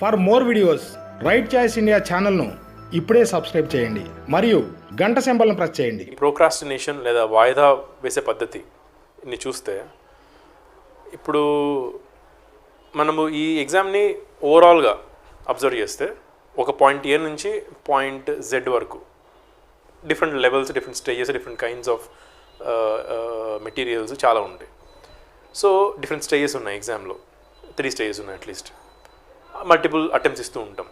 For more videos right choice India ఛానల్ను ఇప్పుడే subscribe చేయండి. మరియు గంట సింబల్ను ప్రెస్ చేయండి. ప్రోక్రాస్టినేషన్ లేదా వాయిదా వేసే పద్ధతిని చూస్తే ఇప్పుడు మనము ఈ ఎగ్జామ్ని ఓవరాల్గా అబ్జర్వ్ చేస్తే ఒక పాయింట్ ఏ నుంచి పాయింట్ జెడ్ వరకు different levels different stages different kinds of materials చాలా ఉంటాయి. సో డిఫరెంట్ స్టేజెస్ ఉన్నాయి ఎగ్జామ్లో. త్రీ స్టేజెస్ ఉన్నాయి అట్లీస్ట్. మల్టిపుల్ అటెంప్ట్స్ ఇస్తూ ఉంటాం.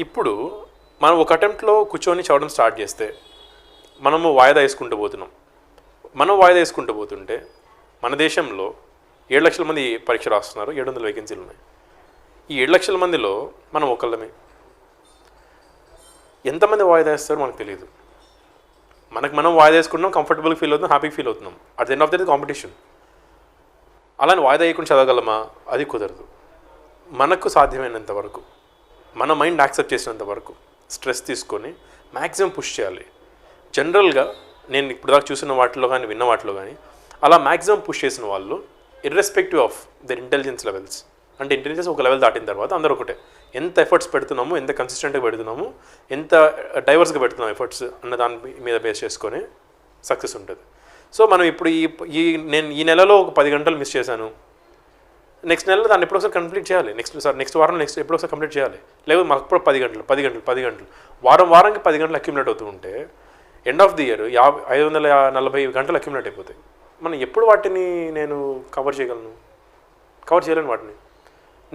ఇప్పుడు మనం ఒక అటెంప్ట్లో కూర్చొని చదవడం స్టార్ట్ చేస్తే మనము వాయిదా వేసుకుంటూ పోతున్నాం. మనం వాయిదా వేసుకుంటూ పోతుంటే మన దేశంలో ఏడు లక్షల మంది పరీక్ష రాస్తున్నారు ఏడు వందల వేకెన్సీలు ఉన్నాయి. ఈ ఏడు లక్షల మందిలో మనం ఒకళ్ళమే. ఎంతమంది వాయిదా వేస్తారో మనకు తెలియదు. మనకు మనం వాయిదా వేసుకుంటున్నాం కంఫర్టబుల్ ఫీల్ అవుతున్నాం హ్యాపీ ఫీల్ అవుతున్నాం. At the end of the competition అలానే వాయిదా వేయకుండా చదవగలమా? అది కుదరదు. మనకు సాధ్యమైనంత వరకు మన మైండ్ యాక్సెప్ట్ చేసినంత వరకు స్ట్రెస్ తీసుకొని మ్యాక్సిమం పుష్ చేయాలి. జనరల్గా నేను ఇప్పుడు దాకా చూసిన వాటిలో కానీ విన్న వాటిలో కానీ అలా మ్యాక్సిమం పుష్ చేసిన వాళ్ళు irrespective of their intelligence levels అంటే ఇంటెలిజెన్స్ ఒక లెవెల్ దాటిన తర్వాత అందరూ ఒకటే. ఎంత ఎఫర్ట్స్ పెడుతున్నాము ఎంత కన్సిస్టెంట్గా పెడుతున్నాము ఎంత uh, డైవర్స్గా పెడుతున్నాము ఎఫర్ట్స్ అన్న దాని మీద బేస్ చేసుకొని సక్సెస్ ఉంటుంది. సో మనం ఇప్పుడు ఈ ఈ నేను ఈ నెలలో ఒక పది గంటలు మిస్ చేశాను. నెక్స్ట్ నెలలో దాన్ని ఎప్పుడొకసారి కంప్లీట్ చేయాలి. నెక్స్ట్ సార్ నెక్స్ట్ వారం నెక్స్ట్ ఎప్పుడొకసారి కంప్లీట్ చేయాలి. లేకపోతే మాకు ఇప్పుడు పది గంటలు పది గంటలు పది గంటలు. వారం వారానికి పది గంటలు అక్యుమిలేట్ అవుతూ ఉంటే ఎండ్ ఆఫ్ ది ఇయర్ యాభై ఐదు వందల నలభై గంటలు అక్యుమిలేట్ అయిపోతాయి. మనం ఎప్పుడు వాటిని నేను కవర్ చేయగలను? కవర్ చేయలేను వాటిని.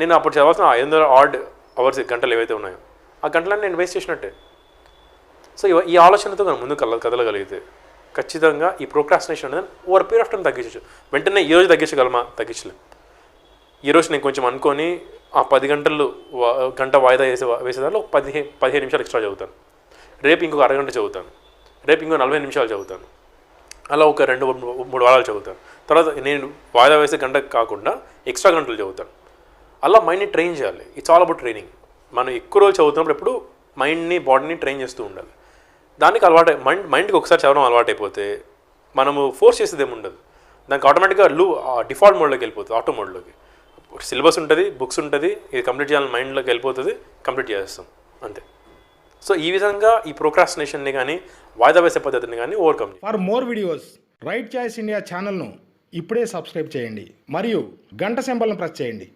నేను అప్పుడు చదవాల్సిన ఐదు వందల ఆడ్ అవర్స్ గంటలు ఏవైతే ఉన్నాయో ఆ గంటలన్నీ నేను వేస్ట్ చేసినట్టే. సో ఈ ఆలోచనతో మనం ముందు కల కదలగలిగితే ఖచ్చితంగా ఈ ప్రోక్రాస్టినేషన్ అనేది ఓవర్ పీరియడ్ ఆఫ్ టైం తగ్గించవచ్చు వెంటనే ఈ రోజు తగ్గించగలమా? తగ్గించలేము ఈరోజు నేను కొంచెం అనుకొని ఆ పది గంటలు గంట వాయిదా వేసే వేసేదానిలో ఒక పదిహేను పదిహేను నిమిషాలు ఎక్స్ట్రా చదువుతాను. రేపు ఇంకొక అరగంట చదువుతాను. రేపు ఇంకో నలభై నిమిషాలు చదువుతాను. అలా ఒక రెండు మూడు- వారాలు చదువుతాను. తర్వాత నేను వాయిదా వేసే గంట కాకుండా ఎక్స్ట్రా గంటలు చదువుతాను. అలా మైండ్ని ట్రైన్ చేయాలి. ఇట్స్ ఆల్ అబౌట్ ట్రైనింగ్ మనం ఎక్కువ రోజులు చదువుతున్నప్పుడు ఎప్పుడు మైండ్ని బాడీని ట్రైన్ చేస్తూ ఉండాలి. దానికి అలవాటు మైండ్ మైండ్కి ఒకసారి చదవడం అలవాటు అయిపోతే మనము ఫోర్స్ చేసేది ఏమి ఉండదు దానికి ఆటోమేటిక్గా లూ డిఫాల్ట్ మోడ్లోకి వెళ్ళిపోతుంది ఆటో మోడ్లోకి సిలబస్ ఉంటుంది బుక్స్ ఉంటుంది ఇది కంప్లీట్ చేయాలని మైండ్లోకి వెళ్ళిపోతుంది కంప్లీట్ చేసేస్తాం అంతే. సో ఈ విధంగా ఈ ప్రోక్రాస్టినేషన్ని కానీ వాయిదా వేసే పద్ధతిని కానీ overcome for more videos right choice India ఛానల్ను ఇప్పుడే సబ్స్క్రైబ్ చేయండి మరియు గంట సింబల్ను ప్రెస్ చేయండి.